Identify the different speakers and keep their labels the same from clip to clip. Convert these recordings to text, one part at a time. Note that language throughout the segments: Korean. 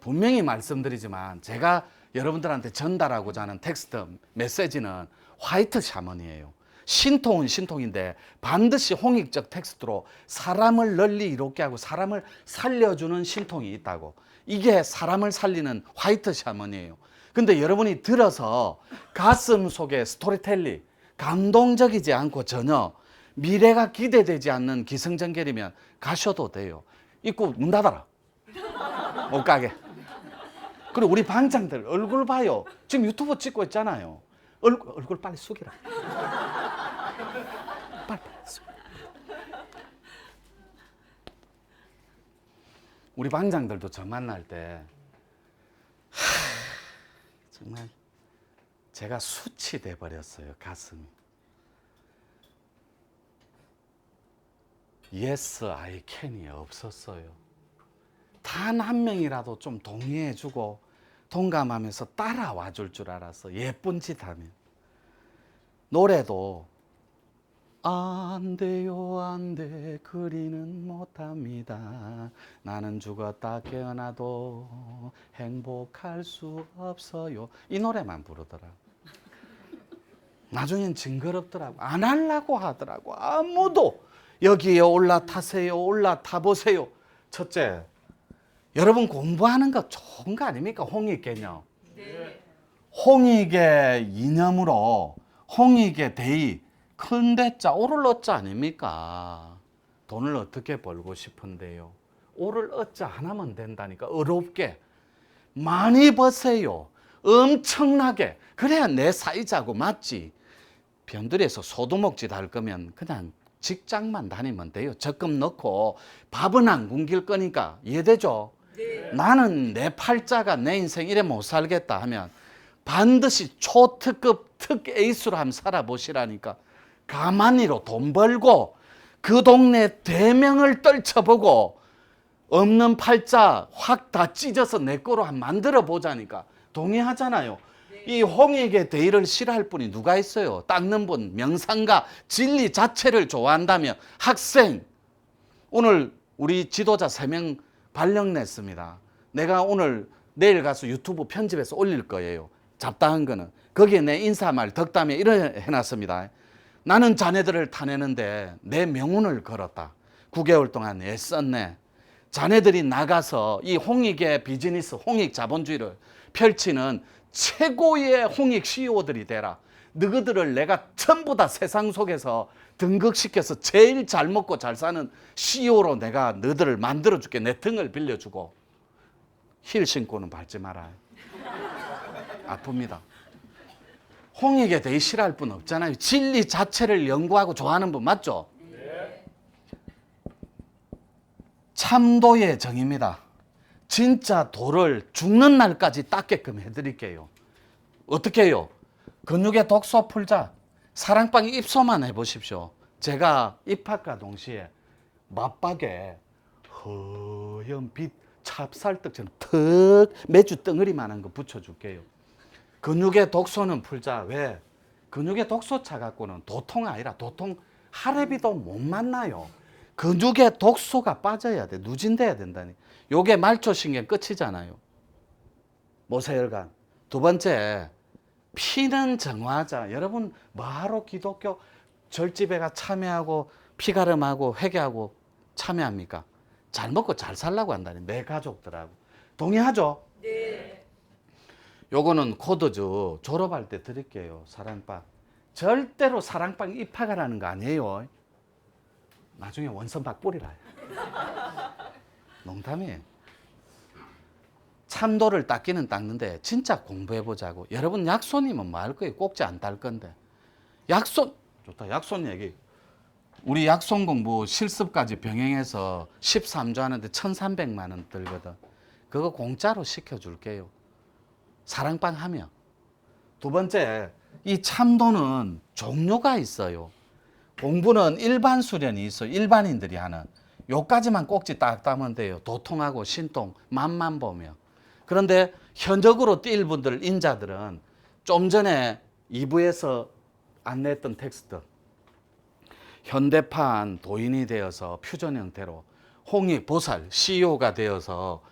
Speaker 1: 분명히 말씀드리지만 제가 여러분들한테 전달하고자 하는 텍스트 메시지는 화이트 샤먼이에요. 신통은 신통인데 반드시 홍익적 텍스트로 사람을 널리 이롭게 하고 사람을 살려주는 신통이 있다고. 이게 사람을 살리는 화이트 샤먼이에요. 근데 여러분이 들어서 가슴 속에 스토리텔리 감동적이지 않고 전혀 미래가 기대되지 않는 기승전결이면 가셔도 돼요. 입구 문 닫아라. 못 가게. 그리고 우리 방장들 얼굴 봐요. 지금 유튜브 찍고 있잖아요. 얼굴, 얼굴 빨리 숙이라. 빨리 빨리 숙. 우리 방장들도 저 만날 때 하, 정말 제가 수치 돼 버렸어요 가슴이. Yes, I can이 없었어요. 단 한 명이라도 좀 동의해주고 동감하면서 따라와 줄 줄 알았어. 예쁜 짓 하면. 노래도 안 돼요 안 돼. 그리는 못합니다. 나는 죽었다 깨어나도 행복할 수 없어요. 이 노래만 부르더라 나중엔 징그럽더라고. 안 하려고 하더라고. 아무도 여기에 올라타세요 올라타 보세요 첫째 여러분 공부하는 거 좋은 거 아닙니까 홍익 개념 홍익의 이념으로 홍익의 대의 큰 대자 오를 얻자 아닙니까? 돈을 어떻게 벌고 싶은데요? 오를 얻자 하나면 된다니까 어렵게 많이 버세요. 엄청나게 그래야 내 사이자고 맞지. 변들에서 소두목짓 할 거면 그냥 직장만 다니면 돼요. 적금 넣고 밥은 안 굶길 거니까 이해되죠? 나는 내 팔자가 내 인생 이래 못 살겠다 하면 반드시 초특급 특 에이스로 한번 살아보시라니까 가만히로 돈 벌고 그 동네 대명을 떨쳐보고 없는 팔자 확 다 찢어서 내 거로 한 만들어 보자니까 동의하잖아요. 이 홍익의 대의를 싫어할 분이 누가 있어요? 닦는 분, 명상가, 진리 자체를 좋아한다면 학생 오늘 우리 지도자 세명 발령 냈습니다. 내가 오늘 내일 가서 유튜브 편집해서 올릴 거예요. 잡다한 거는 거기에 내 인사말 덕담에 이래 해놨습니다. 나는 자네들을 타내는데 내 명운을 걸었다. 9개월 동안 애썼네. 자네들이 나가서 이 홍익의 비즈니스, 홍익 자본주의를 펼치는 최고의 홍익 CEO들이 되라. 너희들을 내가 전부 다 세상 속에서 등극시켜서 제일 잘 먹고 잘 사는 CEO로 내가 너희들을 만들어 줄게. 내 등을 빌려주고 힐 신고는 밟지 마라. 아픕니다. 홍익에 대해 싫어할 분 없잖아요. 진리 자체를 연구하고 좋아하는 분 맞죠? 참도의 정입니다. 진짜 도를 죽는 날까지 닦게끔 해드릴게요. 어떻게 해요? 근육의 독소 풀자. 사랑방에 입소만 해보십시오. 제가 입학과 동시에 맞박에 허연 빛 찹쌀떡처럼 턱 매주 덩어리만한 거 붙여줄게요. 근육의 독소는 풀자. 왜? 근육의 독소 차 갖고는 도통 아니라 도통 하레비도 못 만나요. 근육의 독소가 빠져야 돼. 누진돼야 된다니. 요게 말초신경 끝이잖아요. 모세혈관. 두 번째, 피는 정화자. 여러분, 뭐하러 기독교 절집회가 참여하고 피가름하고 회개하고 참여합니까? 잘 먹고 잘 살라고 한다니. 내 가족들하고. 동의하죠? 요거는 코드죠. 졸업할 때 드릴게요. 사랑방. 절대로 사랑방 입학하라는 거 아니에요. 나중에 원선박 뿌리라. 농담이에요. 참도를 닦기는 닦는데 진짜 공부해 보자고. 여러분 약손이면 뭐할 거예요? 꼭지 안 딸 건데. 약손 좋다. 약손 얘기. 우리 약손 공부 실습까지 병행해서 13조 하는데 1,300만 원 들거든. 그거 공짜로 시켜 줄게요. 사랑방 하며. 두 번째, 이 참도는 종류가 있어요. 공부는 일반 수련이 있어. 일반인들이 하는. 요까지만 꼭지 딱 따면 돼요. 도통하고 신통, 맛만 보며. 그런데 현적으로 뛸 분들, 인자들은 좀 전에 2부에서 안내했던 텍스트. 현대판 도인이 되어서 퓨전 형태로 홍익 보살 CEO가 되어서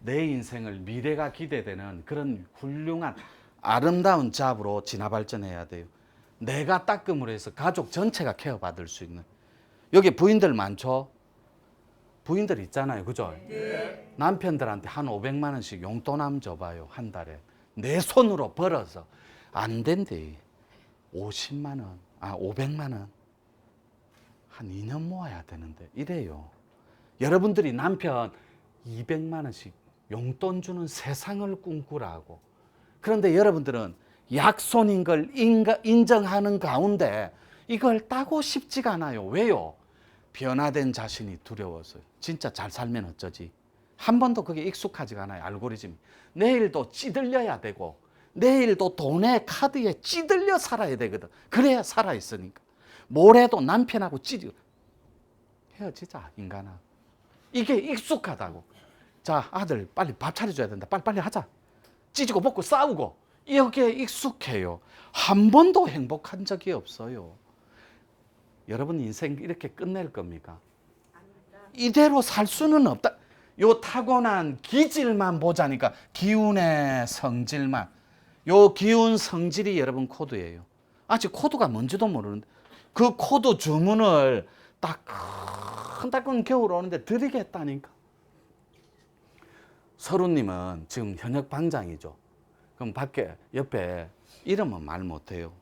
Speaker 1: 내 인생을 미래가 기대되는 그런 훌륭한 아름다운 잡으로 진화 발전해야 돼요. 내가 닦음으로 해서 가족 전체가 케어받을 수 있는 여기 부인들 많죠? 부인들 있잖아요. 그죠? 남편들한테 한 500만 원씩 용돈함 줘봐요. 한 달에. 내 손으로 벌어서. 안 된대. 50만 원. 아, 500만 원. 한 2년 모아야 되는데. 이래요. 여러분들이 남편 200만 원씩 용돈 주는 세상을 꿈꾸라고. 그런데 여러분들은 약손인 걸 인가- 인정하는 가운데 이걸 따고 싶지가 않아요. 왜요? 변화된 자신이 두려워서요. 진짜 잘 살면 어쩌지? 한 번도 그게 익숙하지가 않아요. 알고리즘. 내일도 찌들려야 되고 내일도 돈에 카드에 찌들려 살아야 되거든. 그래야 살아 있으니까. 모레도 남편하고 찌들 헤어지자 인간아. 이게 익숙하다고. 자 아들 빨리 밥 차려줘야 된다. 빨리 빨리 하자. 찌지고 먹고 싸우고 이게 익숙해요. 한 번도 행복한 적이 없어요. 여러분 인생 이렇게 끝낼 겁니까? 이대로 살 수는 없다. 요 타고난 기질만 보자니까 기운의 성질만. 요 기운 성질이 여러분 코드예요. 아직 코드가 뭔지도 모르는데 그 코드 주문을 따끈따끈 겨울 오는데 드리겠다니까. 서루님은 지금 현역 방장이죠. 그럼 밖에 옆에 이름은 말 못해요.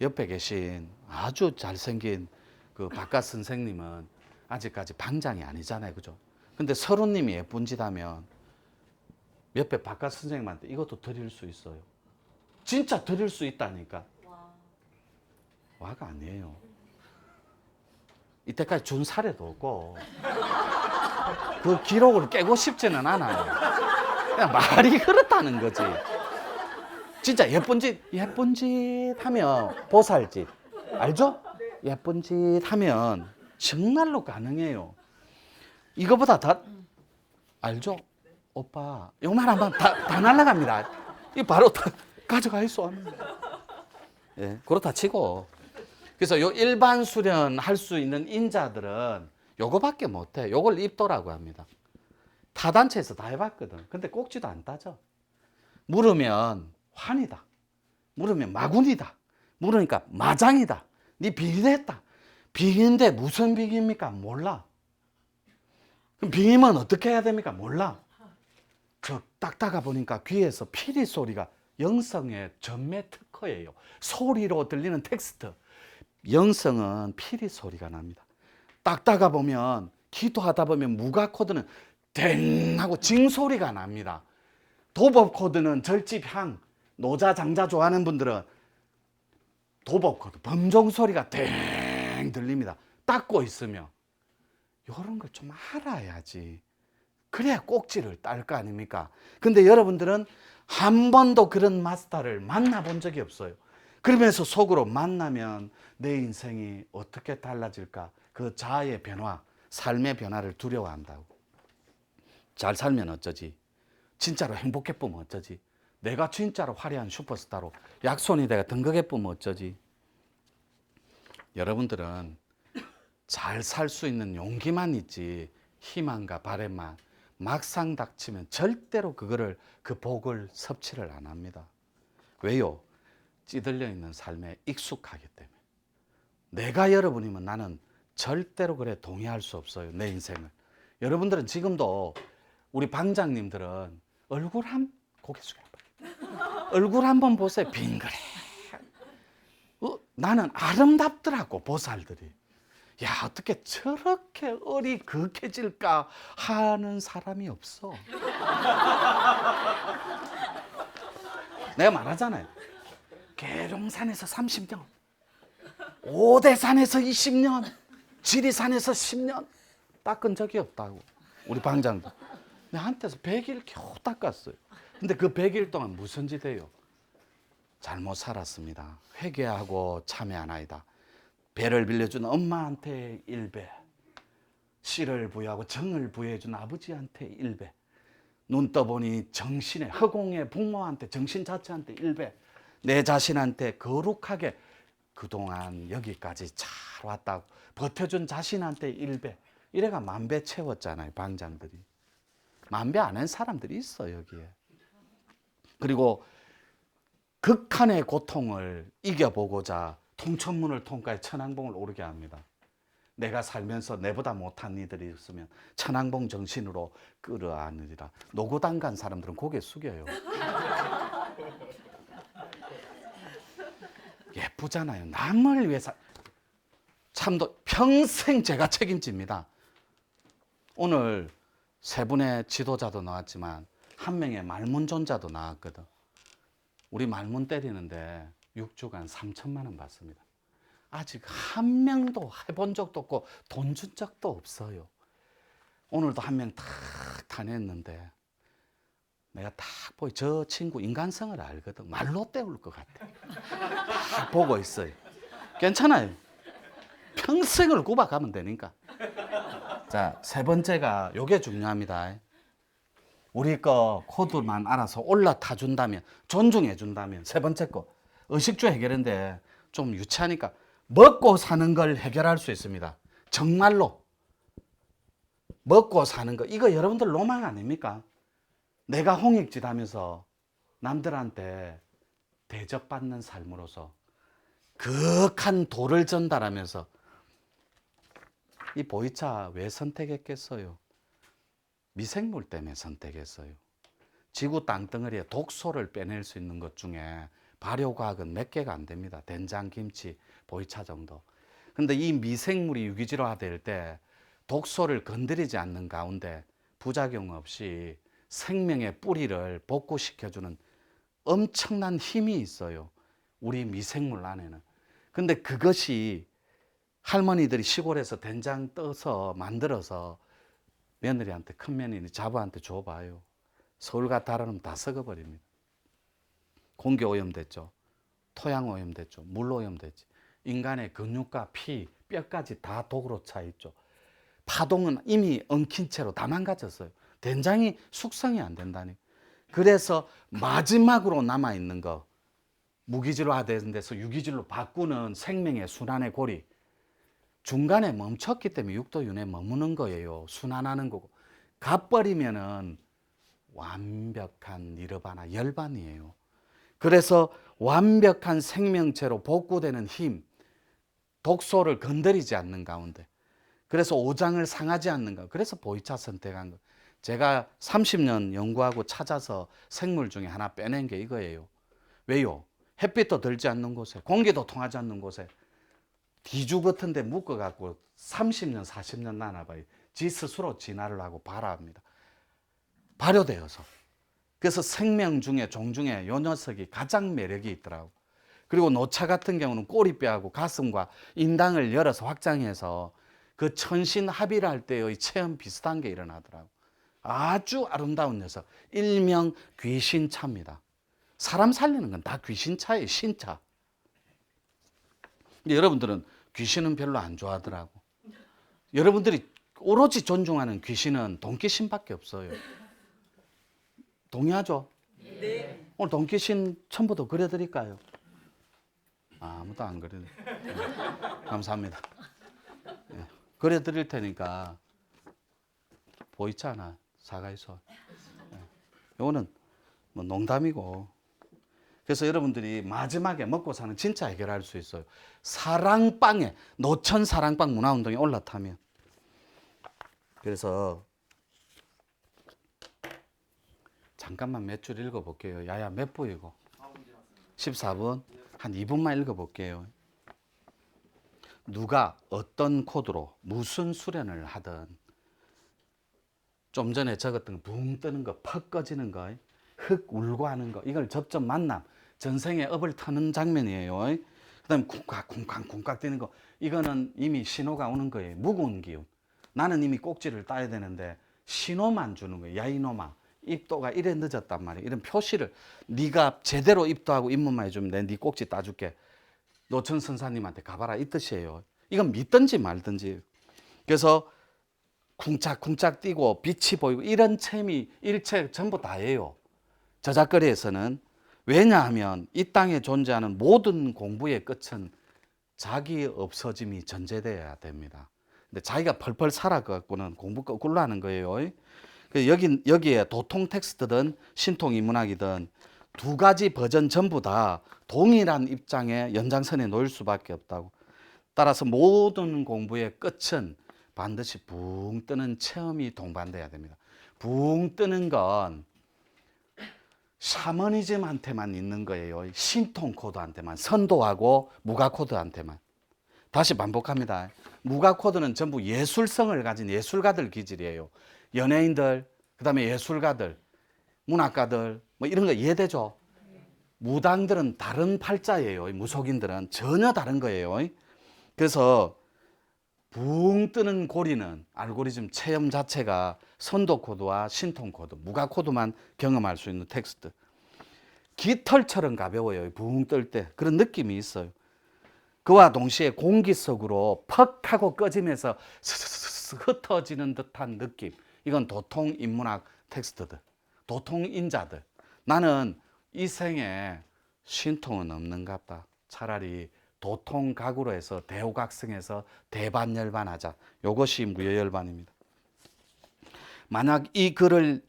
Speaker 1: 옆에 계신 아주 잘생긴 그 바깥 선생님은 아직까지 방장이 아니잖아요, 그죠? 근데 서루님이 예쁜 짓 하면 옆에 바깥 선생님한테 이것도 드릴 수 있어요. 진짜 드릴 수 있다니까. 와 가 아니에요. 이때까지 준 사례도 없고 그 기록을 깨고 싶지는 않아요. 말이 그렇다는 거지. 진짜 예쁜 짓, 예쁜 짓 하면 보살 짓. 알죠? 예쁜 짓 하면 정말로 가능해요. 이거보다 더, 알죠? 오빠, 요말 한번 다, 다 날라갑니다. 이 바로 다 가져가 있어. 예, 그렇다 치고. 그래서 요 일반 수련 할 수 있는 인자들은 요거밖에 못해. 요걸 입도라고 합니다. 타단체에서 다 해봤거든. 근데 꼭지도 안 따져. 물으면 환이다. 물으면 마군이다. 물으니까 마장이다. 네 비기했다. 비기인데 무슨 비기입니까? 몰라. 그럼 비기면 어떻게 해야 됩니까? 몰라. 저 딱다가 보니까 귀에서 피리 소리가 영성의 전매 특허예요. 소리로 들리는 텍스트. 영성은 피리 소리가 납니다. 딱다가 보면 기도하다 보면 무가 코드는 댕 하고 징 소리가 납니다. 도법 코드는 절집 향 노자 장자 좋아하는 분들은 도법 범종 소리가 댕 들립니다. 닦고 있으면 이런 걸 좀 알아야지. 그래야 꼭지를 딸 거 아닙니까? 근데 여러분들은 한 번도 그런 마스터를 만나본 적이 없어요. 그러면서 속으로 만나면 내 인생이 어떻게 달라질까? 그 자아의 변화, 삶의 변화를 두려워한다고. 잘 살면 어쩌지? 진짜로 행복해 보면 어쩌지? 내가 진짜로 화려한 슈퍼스타로 약손이 내가 등극해 보면 어쩌지? 여러분들은 잘 살 수 있는 용기만 있지 희망과 바램만 막상 닥치면 절대로 그거를 그 복을 섭취를 안 합니다. 왜요? 찌들려 있는 삶에 익숙하기 때문에. 내가 여러분이면 나는 절대로 그래 동의할 수 없어요. 내 인생을. 여러분들은 지금도 우리 방장님들은 얼굴 한 고개 숙여 봐. 얼굴 한번 보세요. 빙그레. 어, 나는 아름답더라고 보살들이. 야 어떻게 저렇게 얼이 그윽해질까 하는 사람이 없어. 내가 말하잖아요. 계룡산에서 30년, 오대산에서 20년, 지리산에서 10년 닦은 적이 없다고. 우리 방장도. 내한테서 100일 겨우 닦았어요. 근데 그 100일 동안 무슨 짓 해요? 잘못 살았습니다. 회개하고 참회하나이다. 배를 빌려준 엄마한테 일배 씨를 부여하고 정을 부여해준 아버지한테 일배눈 떠보니 정신의 허공의 부모한테 정신 자체한테 일배내 자신한테 거룩하게 그동안 여기까지 잘 왔다고 버텨준 자신한테 일배 이래가 만배 채웠잖아요 방장들이 만배 안 한 사람들이 있어 여기에 그리고 극한의 고통을 이겨보고자 통천문을 통과해 천왕봉을 오르게 합니다. 내가 살면서 내보다 못한 이들이 있으면 천왕봉 정신으로 끌어안으리라. 노고당 간 사람들은 고개 숙여요. 예쁘잖아요. 남을 위해서 참도 평생 제가 책임집니다. 오늘 세 분의 지도자도 나왔지만 한 명의 말문존자도 나왔거든. 우리 말문 때리는데 6주간 3천만 원 받습니다. 아직 한 명도 해본 적도 없고 돈 준 적도 없어요. 오늘도 한 명탁 타냈는데 내가 딱 보이 저 친구 인간성을 알거든. 말로 때울 것 같아. 딱 보고 있어요. 괜찮아요. 평생을 구박하면 되니까. 자, 세 번째가 요게 중요합니다. 우리 거 코드만 알아서 올라타 준다면, 존중해 준다면, 세 번째 거. 의식주 해결인데 좀 유치하니까 먹고 사는 걸 해결할 수 있습니다. 정말로. 먹고 사는 거. 이거 여러분들 로망 아닙니까? 내가 홍익짓 하면서 남들한테 대접받는 삶으로서 극한 도를 전달하면서 이 보이차 왜 선택했겠어요? 미생물 때문에 선택했어요. 지구 땅덩어리에 독소를 빼낼 수 있는 것 중에 발효과학은 몇 개가 안 됩니다. 된장, 김치, 보이차 정도. 근데 이 미생물이 유기질화될 때 독소를 건드리지 않는 가운데 부작용 없이 생명의 뿌리를 복구시켜주는 엄청난 힘이 있어요. 우리 미생물 안에는. 근데 그것이 할머니들이 시골에서 된장 떠서 만들어서 며느리한테 큰 며느리 자부한테 줘봐요. 서울 같아 하면 다 썩어버립니다. 공기 오염됐죠. 토양 오염됐죠. 물 오염됐지. 인간의 근육과 피, 뼈까지 다 독으로 차 있죠. 파동은 이미 엉킨 채로 다 망가졌어요. 된장이 숙성이 안 된다니. 그래서 마지막으로 남아 있는 거 무기질화된 데서 유기질로 바꾸는 생명의 순환의 고리. 중간에 멈췄기 때문에 육도윤에 머무는 거예요. 순환하는 거고. 가버리면은 완벽한 니르바나 열반이에요. 그래서 완벽한 생명체로 복구되는 힘, 독소를 건드리지 않는 가운데. 그래서 오장을 상하지 않는 가. 그래서 보이차 선택한 거. 제가 30년 연구하고 찾아서 생물 중에 하나 빼낸 게 이거예요. 왜요? 햇빛도 들지 않는 곳에, 공기도 통하지 않는 곳에 뒤주 같은 데 묶어갖고 30년, 40년 나눠봐요. 지 스스로 진화를 하고 발화합니다. 발효되어서. 그래서 생명 중에 종 중에 요 녀석이 가장 매력이 있더라고. 그리고 노차 같은 경우는 꼬리뼈하고 가슴과 인당을 열어서 확장해서 그 천신 합의를 할 때의 체험 비슷한 게 일어나더라고. 아주 아름다운 녀석. 일명 귀신차입니다. 사람 살리는 건 다 귀신차예요, 신차. 여러분들은 귀신은 별로 안 좋아하더라고. 여러분들이 오로지 존중하는 귀신은 돈귀신밖에 없어요. 동의하죠? 네. 오늘 돈귀신 첨부도 그려드릴까요? 아, 아무도 안 그려. 네. 감사합니다. 네. 그려드릴 테니까 보이지 않아 사과해서. 네. 요거는 뭐 농담이고. 그래서 여러분들이 마지막에 먹고 사는 진짜 해결할 수 있어요. 사랑방에 노천 사랑방 문화운동에 올라타면. 그래서 잠깐만 몇 줄 읽어볼게요. 야야 몇 부이고? 14분? 한 2분만 읽어볼게요. 누가 어떤 코드로 무슨 수련을 하든 좀 전에 적었던 붕 뜨는 거, 퍽 꺼지는 거, 흙 울고 하는 거, 이걸 접점 만남, 전생에 업을 터는 장면이에요. 그 다음에 쿵깍, 쿵깍, 쿵깍 뛰는 거, 이거는 이미 신호가 오는 거예요. 무거운 기운. 나는 이미 꼭지를 따야 되는데 신호만 주는 거예요. 야 이놈아. 입도가 이래 늦었단 말이에요. 이런 표시를 네가 제대로 입도하고 입문만 해주면 내네 꼭지 따줄게. 노천 선사님한테 가봐라 이 뜻이에요. 이건 믿든지 말든지. 그래서 쿵짝쿵짝 뛰고 빛이 보이고 이런 체험이 일체 전부 다예요. 저작거리에서는 왜냐하면 이 땅에 존재하는 모든 공부의 끝은 자기 없어짐이 전제되어야 됩니다. 근데 자기가 펄펄 살아갖고는 공부 거꾸로 하는 거예요. 그 여기 여기에 도통 텍스트든 신통 인문학이든 두 가지 버전 전부 다 동일한 입장의 연장선에 놓일 수밖에 없다고. 따라서 모든 공부의 끝은 반드시 붕 뜨는 체험이 동반돼야 됩니다. 붕 뜨는 건 샤머니즘한테만 있는 거예요. 신통 코드한테만, 선도하고 무가 코드한테만. 다시 반복합니다. 무가 코드는 전부 예술성을 가진 예술가들 기질이에요. 연예인들, 그 다음에 예술가들, 문학가들 뭐 이런 거 이해되죠? 무당들은 다른 팔자예요. 무속인들은 전혀 다른 거예요. 그래서 붕 뜨는 고리는 알고리즘 체험 자체가 선도 코드와 신통 코드, 무가 코드만 경험할 수 있는 텍스트. 깃털처럼 가벼워요. 붕 뜰 때. 그런 느낌이 있어요. 그와 동시에 공기 속으로 퍽 하고 꺼지면서 흩어지는 듯한 느낌. 이건 도통 인문학 텍스트들. 도통 인자들. 나는 이 생에 신통은 없는갑다. 차라리 도통 각으로 해서 대호각성해서 대반열반하자. 이것이 무효열반입니다. 만약 이 글을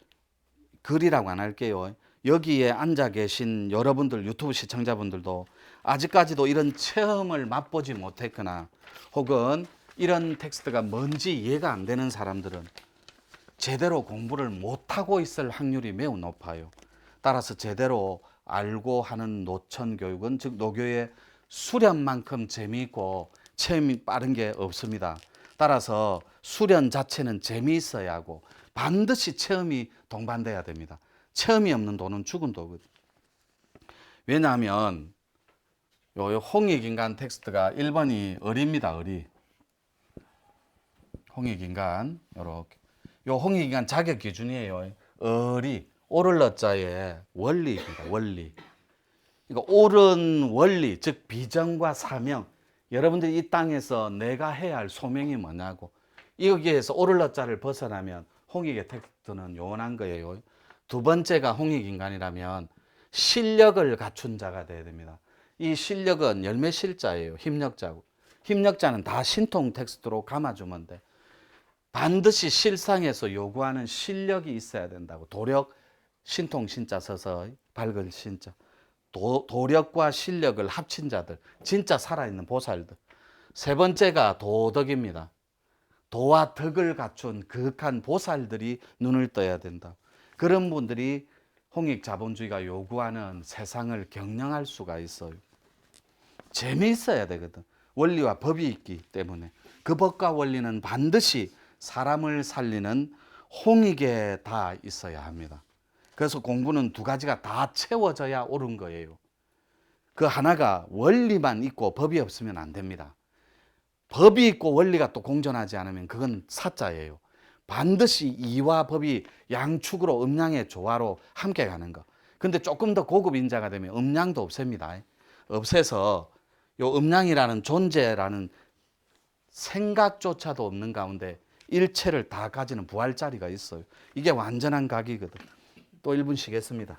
Speaker 1: 글이라고 안 할게요. 여기에 앉아 계신 여러분들 유튜브 시청자분들도 아직까지도 이런 체험을 맛보지 못했거나 혹은 이런 텍스트가 뭔지 이해가 안 되는 사람들은 제대로 공부를 못하고 있을 확률이 매우 높아요. 따라서 제대로 알고 하는 노천 교육은 즉 노교의 수련만큼 재미있고 체험이 빠른 게 없습니다. 따라서 수련 자체는 재미있어야 하고 반드시 체험이 동반돼야 됩니다. 체험이 없는 돈은 죽은 도거든. 왜냐하면 요, 요 홍익인간 텍스트가 1번이 어리입니다. 어리. 홍익인간 요렇게. 요 홍익인간 자격 기준이에요. 어리. 오를 어자의 원리입니다. 원리. 그러니까 옳은 원리, 즉 비전과 사명. 여러분들이 이 땅에서 내가 해야 할 소명이 뭐냐고. 여기에서 오를 어자를 벗어나면 홍익의 텍스트는 요원한 거예요. 두 번째가 홍익 인간이라면 실력을 갖춘 자가 돼야 됩니다. 이 실력은 열매 실자예요. 힘력자고. 힘력자는 다 신통 텍스트로 감아주면 돼. 반드시 실상에서 요구하는 실력이 있어야 된다고. 도력, 신통 신자 써서 밝은 신자. 도, 도력과 실력을 합친 자들. 진짜 살아있는 보살들. 세 번째가 도덕입니다. 도와 덕을 갖춘 그윽한 보살들이 눈을 떠야 된다. 그런 분들이 홍익 자본주의가 요구하는 세상을 경영할 수가 있어요. 재미있어야 되거든. 원리와 법이 있기 때문에 그 법과 원리는 반드시 사람을 살리는 홍익에 다 있어야 합니다. 그래서 공부는 두 가지가 다 채워져야 옳은 거예요. 그 하나가 원리만 있고 법이 없으면 안 됩니다. 법이 있고 원리가 또 공존하지 않으면 그건 사자예요. 반드시 이와 법이 양축으로 음양의 조화로 함께 가는 거. 근데 조금 더 고급 인자가 되면 음양도 없앱니다. 없애서 요 음양이라는 존재라는 생각조차도 없는 가운데 일체를 다 가지는 부활자리가 있어요. 이게 완전한 각이거든. 또 1분 쉬겠습니다.